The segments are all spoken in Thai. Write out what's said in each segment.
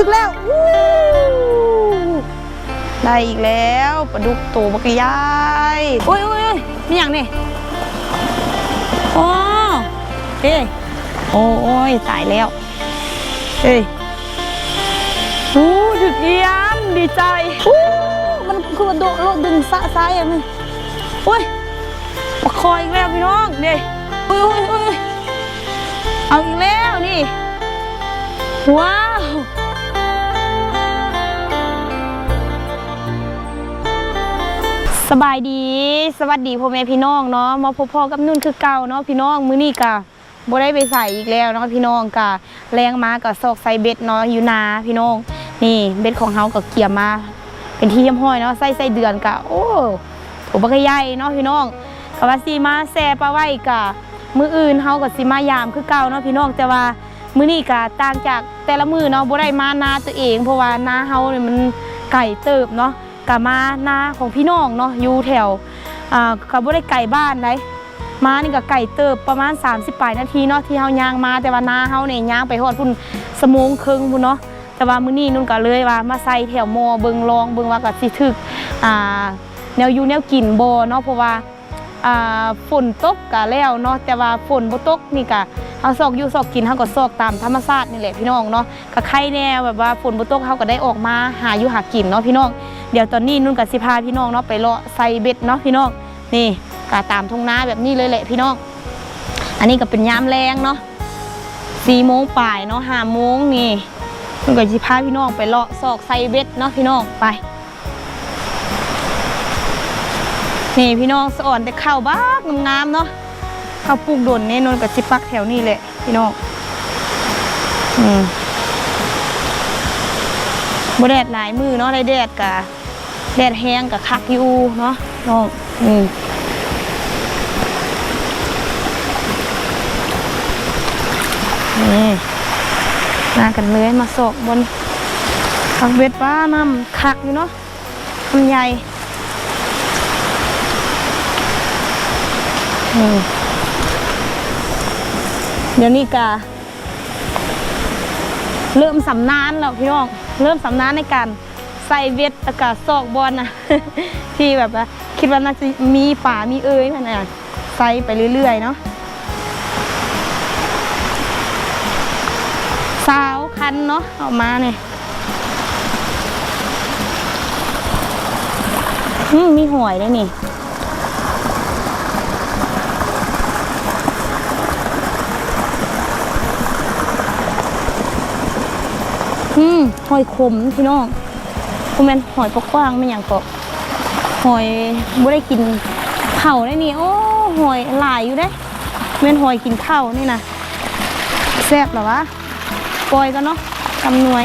ถึงแล้วได้อีกแล้วปลาดุกตัวบักใหญ่โอ้ยโอ้ยโอ้ยนี่อย่างนี่โอ้เฮ้ยโอ้ยตายแล้วเฮ้ยโอ้ดึกเยี่ยมดีใจอู้มันคือมันโดดโลดดึงสะซ้ายอย่างนี้โอ้ยปะคอยอีกแล้วพี่น้องเด้โอ้ยโอ้ยโอ้ยเอาอีกแล้วนี่ว้าว สบายดี สวัสดีพ่อแม่พี่น้องเนาะมาพบพ่อกับนุ่นคือเก่าเนาะพี่น้องมื้อนี้กะบ่ได้ไปใส่อีกแล้วเนาะพี่น้องกะแรงมากับซอกใส่เบ็ดเนาะอยู่นาพี่น้อง นี่เบ็ดของเฮาก็เกี่ยมมา เป็นที่เยี่ยมห้อยเนาะใส่ใส่เดือนกะโอ้โหบักใหญ่เนาะพี่น้องกะว่าสิมาแซ่ปลาไว้กะมื้ออื่นเฮาก็สิมายามคือเก่าเนาะพี่น้องแต่ว่ามื้อนี้กะต่างจากแต่ละมื้อเนาะบ่ได้มานาตัวเอง เพราะว่านาเฮาเนี่ยมันไก่เติบเนาะ กะมาหน้าของพี่น้องเนาะอยู่แถวอ่าก็บ่ได้ไก่บ้านไดมานี่ก็ไก่เติบประมาณ 30ปลายนาทีเนาะที่เฮาย่างมาแต่ว่านาเฮาเนี่ยย่างไปฮอดพุ่นสมงครึ่งพุ่นเนาะแต่ว่ามื้อนี้นุ่นก็เลยว่ามาใส่แถวมอเบิงลองเบิงว่าก็สิถึกอ่าแนวอยู่แนวกินบ่เนาะเพราะว่าอ่าฝนตกก็แล้วเนาะแต่ว่าฝนบ่ตกนี่ก็เฮาซอกอยู่ซอกกินเฮาก็ซอกตามธรรมชาตินี่แหละพี่น้องเนาะก็ใครแน่แบบว่าฝนบ่ตกเฮาก็ได้ออกมาหาอยู่หากินเนาะพี่น้อง เดี๋ยวตอนนี้นุ่นก็สิพาพี่น้องเนาะไปเลาะใส่เบ็ดเนาะพี่น้องนี่ก็ตามทุ่งนาแบบนี้เลยแหละพี่น้อง อันนี้ก็เป็นยามแรงเนาะ4โมงปลายเนาะ5โมงนี่มันก็จะพาพี่น้องไปเลาะซอกไซเบ็ดเนาะพี่น้องไปนี่พี่น้องสะอ่อนแต่ข้าวบ้ากงามๆเนาะข้าวปลูกดนนี่ยนนกับจิปักแถวนี้แหละพี่น้องอืมบ่แดดหลายมือเนาะได้แดดกะ แดดแห้งกับคักอยู่เนาะน้องอืมนี่มากันเลยมาโศกบนผักเบ็ดป้าน้ำคักอยู่เนาะทำใหญ่อืมเดี๋ยวนี้กาเริ่มสำนานแล้วพี่น้อง เริ่มสำนานในการ ใส่เบ็ดอากาศซอกบอลนะที่แบบว่าคิดว่าน่าจะมีป่ามีเอ้ยมันน่ะใส่ไปเรื่อยๆเนาะสาวคันเนาะออกมาเนี่ยอืมมีหอยด้วยนี่อืมหอยขมพี่น้อง คุณแม่นหอยปกกว้างไม่อย่างก็หอยบ่ได้กินเข่าได้นี่โอ้หอยหลายอยู่เด้แม่นหอยกินข้าวนี่นะแซ่บหรอวะปล่อยกันเนาะกำนวย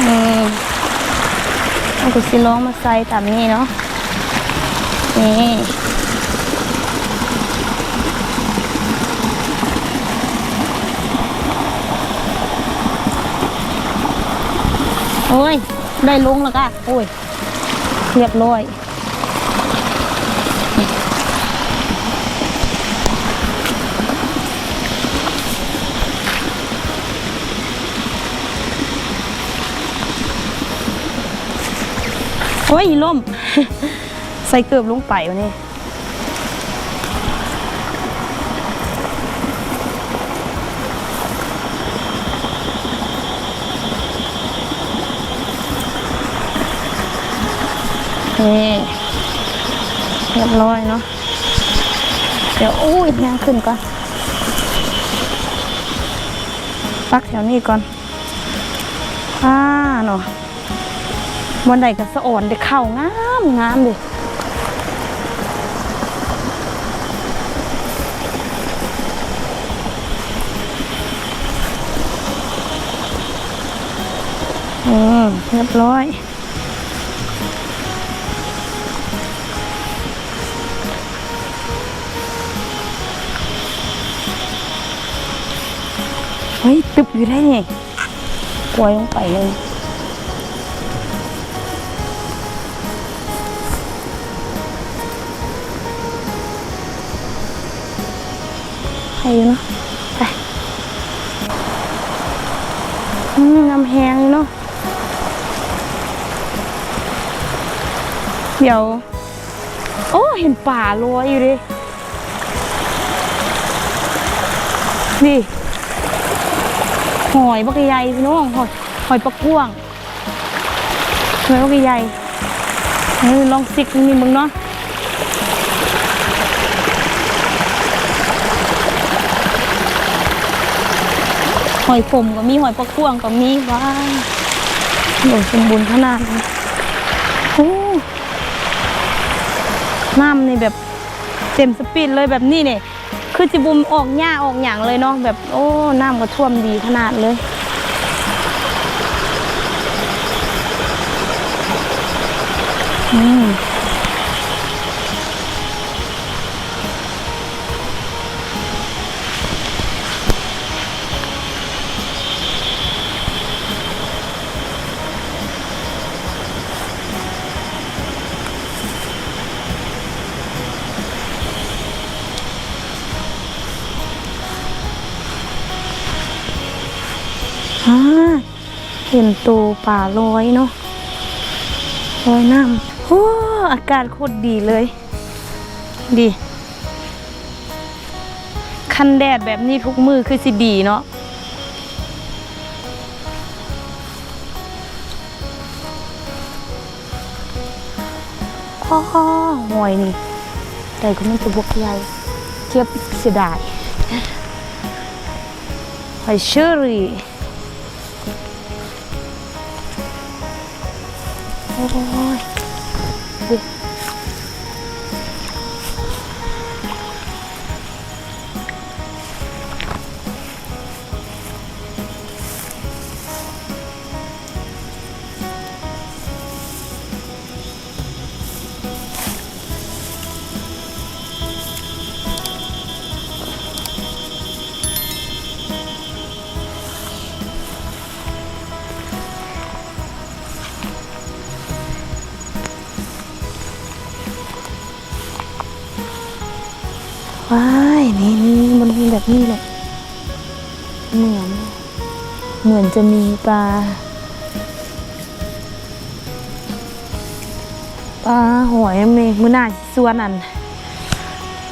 อืมเอากุสิลองมาใส่ตามนี้เนาะนี่ โอ้ย ได้ลงแล้วก็โอ้ยเรียบร้อยโอ้ยล่ม ใส่เกือบลงไปวันนี้ เรียบร้อยเนาะ เดี๋ยวอุ้ยยังขึ้นก่อน ปักแถวนี้ก่อน อ่าเนาะวันใดก็สะอ่อนเด็กเข่างามงามดิอืมเรียบร้อย เฮ้ย ตึบอยู่ได้ไงปล่อยลงไปเลยไปอยู่เนาะไปอืมน้ำแห้งเนาะเดี๋ยว โอ้ เห็นป่าลอยอยู่ดินี่ หอยบักใหญ่พี่น้องหอยหอยปักพ่วงหอยบักใหญ่เอลองซิกนี่มึงเนาะหอยขมก็มีหอยปักพ่วงก็มีว้าโดสมบูรณ์ขนาดนี้โอ้น้ำนี่แบบเต็มสปีดเลยแบบนี้เนี่ย คือจิบุมออกหญ้าออกหยางเลยเนาะแบบโอ้น้ำก็ท่วมดีขนาดเลยอืม ตัวป่าลอยเนาะลอยน้ำโอ้อากาศโคตรดีเลย ดีคันแดดแบบนี้ทุกมือคือสิดีเนาะพ่อหอยนี่ แต่ก็มันจะบกใหญ่เทียบเสียดายหอยเชอรี่ Oh. แบบนี้แหละ เหมือน เหมือนจะมีปลา ปลาหอยเมมือหน้าส่วนอัน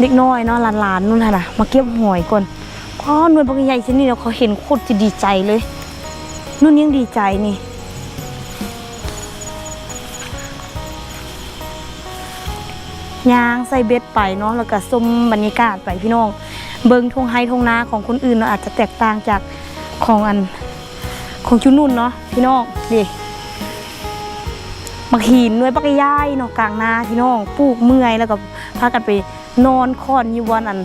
เด็กน้อยเนาะหลานๆนู่นน่ะมาเก็บหอยก่อนพ่อหน่วยปลาใหญ่ชนิดเราเขาเห็นโคตรจะดีใจเลยนุ่นยังดีใจนี่ยางใส่เบ็ดไปเนาะแล้วก็ชมบรรยากาศไปพี่น้อง เบิงทงไฮทงนาของคนอื่นเนาอาจจะแตกต่างจากของอันของชุนุ่นเนาะพี่น้องดิมักหินหน่วยปักยายเนาะกลางนาพี่น้องปลูกเมื่อยแล้วก็พากันไปนอนคอนอยู่วันอัน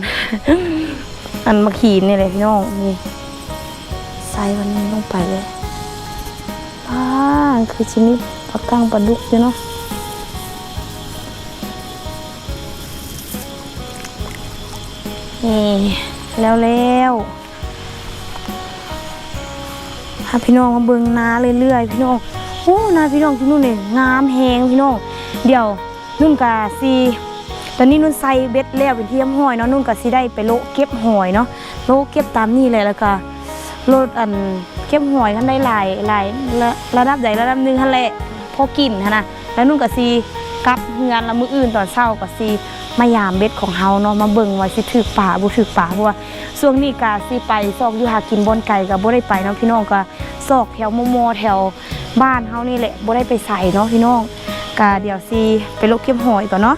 อันมักหินนี่เลยพี่น้องนี่ใส่วันนี้ลงไปเลยป้าคือชิมิปลากั้งปลาดุกเนาะ นี่แล้วแล้วพาพี่น้องมาเบิงนาเรื่อยๆพี่น้องโอ้นาพี่น้องที่นู่นเนี่ยงามแหงพี่น้องเดี๋ยวนุ่นกาซีตอนนี้นุ่นใส่เบ็ดแล้วเป็นเทียมหอยเนาะนุ่นกาซีได้ไปโลเก็บหอยเนาะโลเก็บตามนี่เลยแล้วก็โลดอันเก็บหอยกันได้หลายหลายระระดับใหญ่ระดับหนึ่งหั่นแหละพอกินนะแล้วนุ่นกาซีกลับเฮือนละมืออื่นตอนเช้ากาซี มายามเบ็ดของเฮาเนาะมาเบิ่งว่าสิถือป่าบ่ถือป่าเพราะว่าช่วงนี้กาสิไปซอกอยู่หากินบนไก่ก็บ่ได้ไปเนาะพี่น้องก็ซอกแถวมอมอแถวบ้านเฮานี่แหละบ่ได้ไปใส่เนาะพี่น้องกาเดี๋ยวสิไปลกเก็บหอยก่อนเนาะ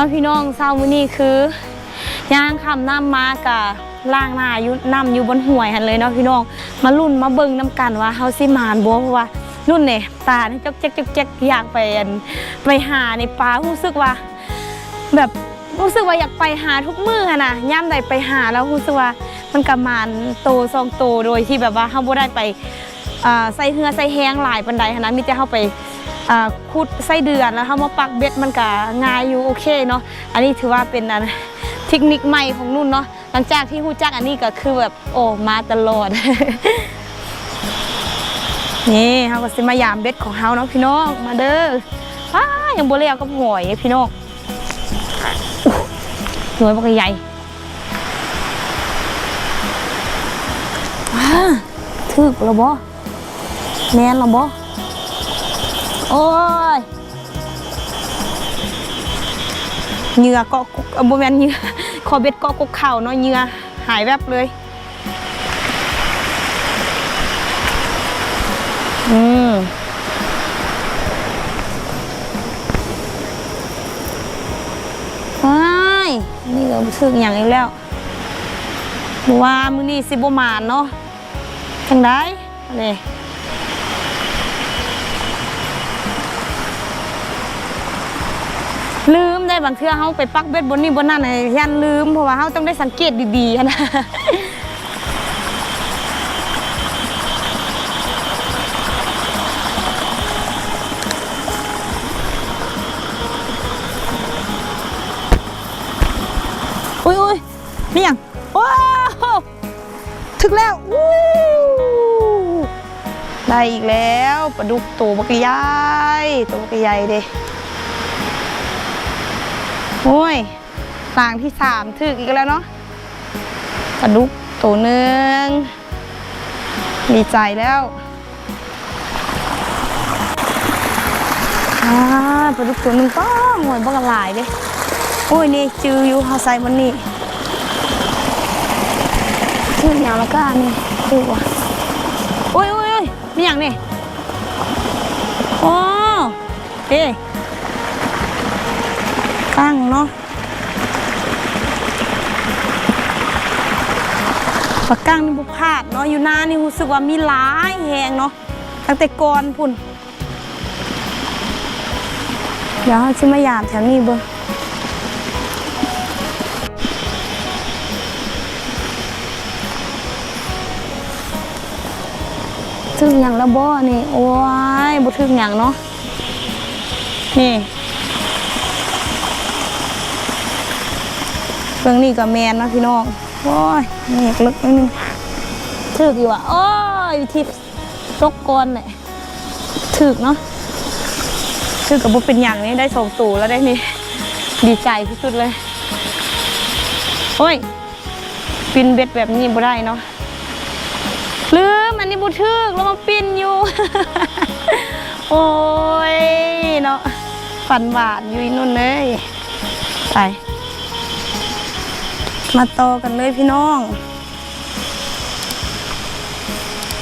น้องพี่น้องเศร้ามื้อนี้คือย่างคำน้ำมากะล่างหน้าอยู่น้ำอยู่บนห่วยหันเลยเนาะพี่น้อง มาลุ่นมาเบิ่งน้ำกันว่าเฮาสิมานบ่เพราะว่านุ่นเนี่ยตาเนี่จกเจ๊กจ๊กจ๊กอยากไปอันไปหาในปลารู้สึกว่า แบบรู้สึกว่าอยากไปหาทุกมื้อนะย่ำใดไปหาแล้วรู้สึกว่ามันกำมานโตซองโตโดยที่แบบว่าเฮาบ่ได้ไปใส่เหือใส่แห้งหลายปานใดนนะมีแต่เฮาไป อ่าขุดใส่เดือนแล้วเฮามาปักเบ็ดมันก็ง่ายอยู่โอเคเนาะอันนี้ถือว่าเป็นอันเทคนิคใหม่ของนุ่นเนาะหลังจากที่ฮู้จักอันนี้ก็คือแบบโอ้มาตลอด นี่เฮาก็สิมายามเบ็ดของเฮาเนาะพี่น้องมาเด้อว้ายังโบ่แล้วกับหอยพี่น้องหน่วยบักใหญ่ว้าถึกแล้วบ่แมนแล้วบ่ โอ้ยเหงื่อเกาะกุกเอ่อบ่แมนเหงื่อคอเบ็ดเกาะกุกเข่าเนาะเหงื่อหายแวบเลยอืมว้ายนี่ก็รู้สึกอย่างอีกแล้วว่ามือนี้สิบมานเนาะจังได้นี่ ลืมได้บางเทื่อเฮาไปปักเบ็ดบนนี้บนนั้นให้ยันลืมเพราะว่าเฮาต้องได้สังเกตดีๆนะอุ้ยอุ้ยนี่ยังว้าวถึงแล้ววู้ได้อีกแล้วปลาดุกตัวบักใหญ่ตัวบักใหญ่เด้ โอ้ยต่างที่สามถึกอีกแล้วเนาะปลาดุกตัวหนึ่งดีใจแล้วอ่าปลาดุกตัวหนึ่งก็หวยบักหลายเด้โอ้ยนี่จืออยู่เฮาใส่บนนี่ชื่ออย่างละก็นี่คือว่าโอ้ยโอ้ยโอ้ยมีอย่างนี่โอ้เอ้ ยกั้งเนาะปากั้งนี่บุพาดเนาะอยู่หน้านี่รู้สึกว่ามีหลายแหงเนาะตั้งแต่ก่อนพุ่น เดี๋ยวเราจะมายามแถวนี้เบิ่งถึงอย่างละบ่นี่ โอ้ยบ่ถึงอย่างเนาะ นี่ รื่องนี้ก็แมนนะพี่น้อง โอ้ยนี่ลึกนิดนึงถึกอยู่อะ โอ้ยทิพตกกอนเลยถึกเนาะถึกกับบ่เป็นอย่างนี้ได้สองตูแล้วได้นี่ ดีใจที่สุดเลย โอ้ยปินเบ็ดแบบนี้บ่ได้เนาะลืมอันนี้บุทึกแล้วมาปิ้นอยู่ โอ้ยเนาะฝันหวานอยู่นุ่นเลยไป มาโตอกันเลยพี่น้อง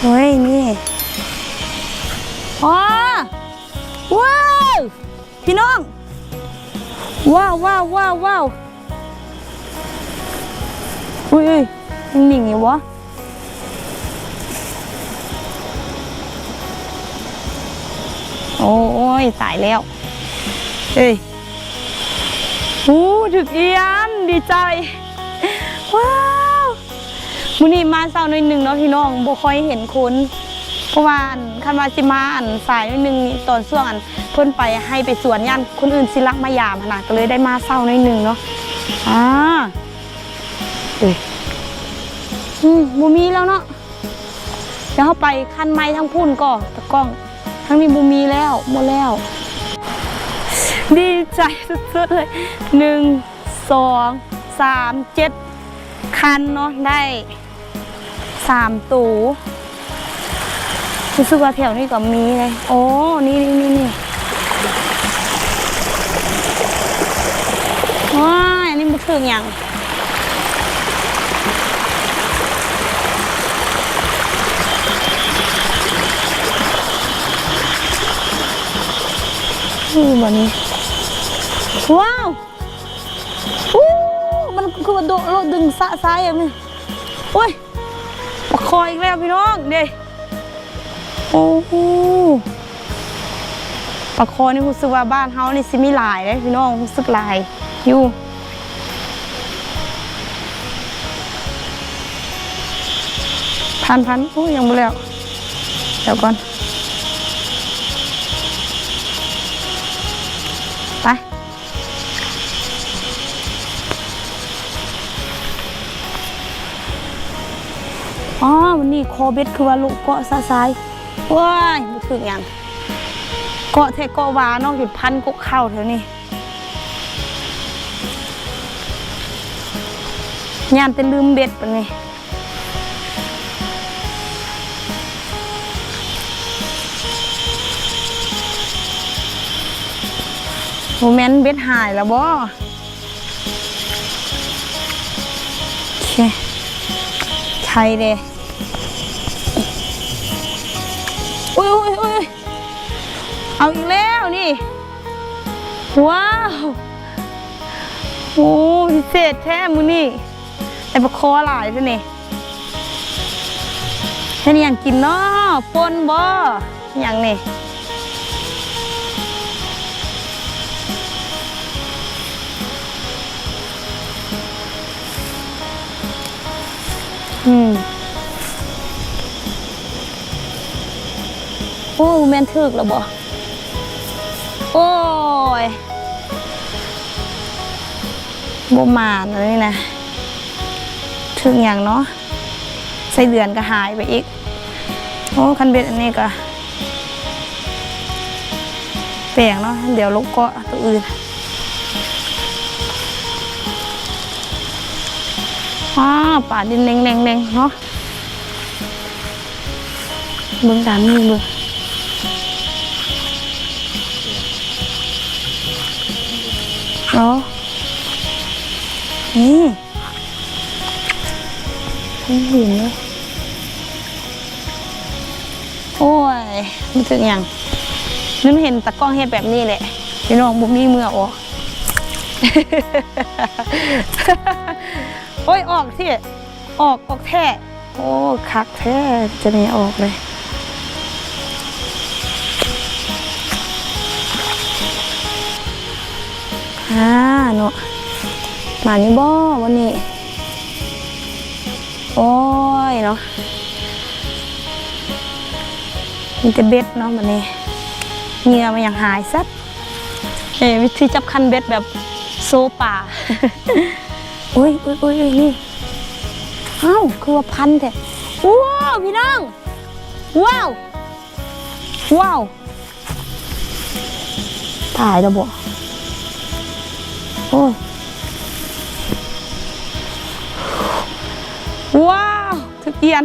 เฮ้ยนี่อ๋อว้าวพี่น้อง ว้าวว้าวว้าวว้าวอุ้ยอุ้ยยังหนิ่งอยู่วะโอ้ยตายแล้วเฮ้ยอู้ถึกเอียนดีใจว้าว มื้อนี้มาเช้าหน่อยหนึ่งเนาะพี่น้องบ่ค่อยเห็นคนเพราะว่าอันคันว่าสิมาอันสายหน่อยหนึงตอนช่วงอันเพิ่นไปให้ไปสวนย่านคนอื่นสิรักมายามหั้นนะก็เลยได้มาเช้าหน่อยหนึงเนาะอ่าเอ้ยอืมบ่มีแล้วเนาะเดี๋ยวเราไปคันไม้ทั้งพุ่นก่อตะกล้องทั้งนี้บูมีแล้วหมดแล้ว ดีใจสุดๆเลยหนึ่งสองสามเจ็ดคันเนาะได้ สามตูรู้สึกว่าแถวนี้ก็มีเลย โอ้ นี่นี่นี่นี่ว้าอันนี้มันถึงอย่างอืมแบบนี้ ว้าวอู้มันคือว่าโดดโลดดึงสะซ้ายอะมันโอ้ย ออีกแล้วพี่น้องเด้โอ้โหปลาคอนี่รู้สึกว่าบ้านเฮานี่สิมีหลายเลยพี่น้องรู้สึกหลายอยู่พันพันโอ้ยยังไม่แล้วเดี๋ยวก่อน วันนี้คอเบ็ดคือว่าลูกเกาะซาซายว้ายบ่ถึงหยังเกาะแทเกาะวาเนอกหยุดพันกุกเข้าแถวนี้ยามแต่ลืมเบ็ดปะนี่โมเมนต์เบ็ดหายแล้วบ่โอเคใช่เลย อุ้ยอุ้ยอุ้ยเอาอีกแล้วนี่ ว้าวโอ้พิเศษแท้มือนี่แต่ปลาคอหลายซะนี่แค่นี้ยังกินเนาะปนบ่อย่างนี่อืม โอ้แม่นถึกแล้วบ่โอ้ยบ่มานนี้นะถึงอย่างเนาะใส่เดือนก็หายไปอีก โอ้คันเบ็ดอันนี้ก็แปลงเนาะเดี๋ยวลกเกาะตัวอื่นอ้าป่าดินเล็งๆเนาะเบิ่งตามนี่เบิ่ง เนาะนี่ไม่เห็นเลยโอ้ยมันถึงอย่างนึกเห็นตะกล้องเฮ็ดแบบนี้แหละพี่น้องบุกนี่เมือออกโอ้ยออกสิออกออกแท้โอ้คักแท้จะนี่ออกเลย อ่าเนาะมานี่บ่วันนี้ โอ้ยเนาะมีแต่เบ็ดเนาะวันนี้เหงื่อมันอย่างหายซัดเอ้ยวิธีจับคันเบ็ดแบบโซป่าโอ้ยโอ้ยโอ้ยโอ้ยนี่เอ้าคือว่าพันแท้ว้าวพี่น้องว้าวว้าวตายแล้วบ่ โอ้ว้าวถึกเอียน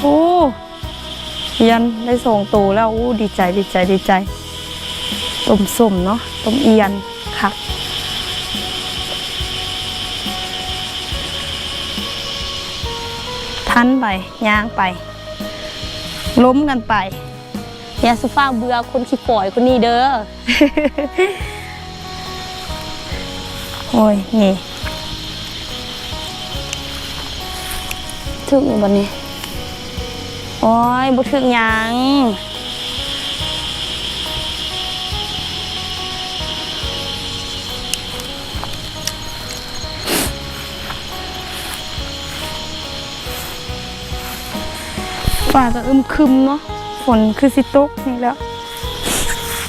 โอ้เอียนได้ส่งตูแล้วโอ้ดีใจดีใจดีใจต้มส้มเนาะต้มเอียนค่ะทันไปย่างไป ล้มกันไปอย่าสุฟ้าเบื่อคนขี้ปล่อยคนนี้เด้อ โอ้ยนี่ถึกอยู่บนนี้ โอ้ยบุถึกยังฝ่าก็อึมครึมเนาะฝนคือสิตกนี่แล้ว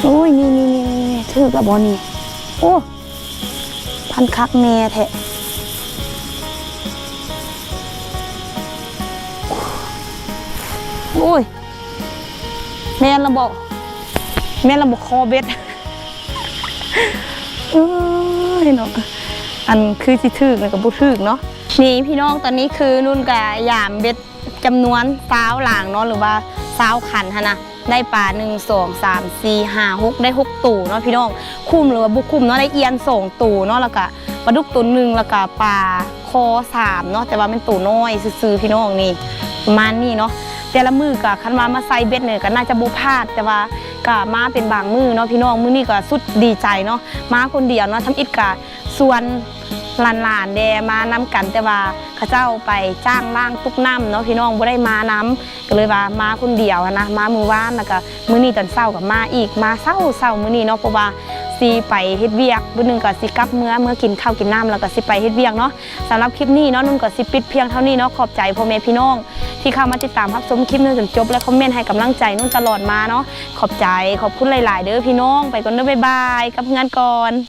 โอ้ย นี่นี่นี่นี่นี่ถึกแล้วบอนี่ โอ้ พันคักแม่แทะโอ้ยแม่ระบอกแม่ระบอกคอเบ็ดเอ้ยเนาะอันคือที่ถึกแล้วกับบุถึกเนาะนี่พี่น้องตอนนี้คือนุ่นกับยามเบ็ดจำนวนสาวหลางเนาะหรือว่าสาวขันฮะนะ ได้ปลาหนึ่งสองสามสี่ห้าหกได้หกตู่เนาะพี่น้องคุ้มหรือว่าบุคุ้มเนาะได้เอียนสองตู่เนาะแล้วก็ปลาดุกตัวหนึ่งแล้วก็ปลาคอสามเนาะแต่ว่าเป็นตู่น้อยซื้อพี่น้องนี่ประมาณนี้เนาะแต่ละมือกับคันว่ามาใส่เบ็ดเนี่ยก็น่าจะบุพาดแต่ว่าก็มาเป็นบางมือเนาะพี่น้องมือนี้ก็สุดดีใจเนาะมาคนเดียวเนาะทำอิดก็ส่วน หลานๆแดมานำกันแต่ว่าเขาเจ้าไปจ้างล่างตุกน้ำเนาะพี่น้องบ่ได้มาน้ำก็เลยว่ามาคนเดียวนะมามือว่านแล้วก็มื้อนี้ตอนเช้าก็มาอีกมาเช้าเช้ามื้อนี้เนาะเพราะว่าสิไปเฮ็ดเวียกมื้อหนึ่งก็สิกลับเมื่อเมื่อกินข้าวกินน้ำแล้วก็สิไปเฮ็ดเวียกเนาะสำหรับคลิปนี้เนาะนุ่นก็สิปิดเพียงเท่านี้เนาะขอบใจพ่อแม่พี่น้อง ที่เข้ามาติดตามรับชมคลิปนี้จนจบและคอมเมนต์ให้กำลังใจนุ่นตลอดมาเนาะขอบใจขอบคุณหลาย ๆ เด้อพี่น้อง ไปก่อนเด้อบ๊ายบายกับงานก่อน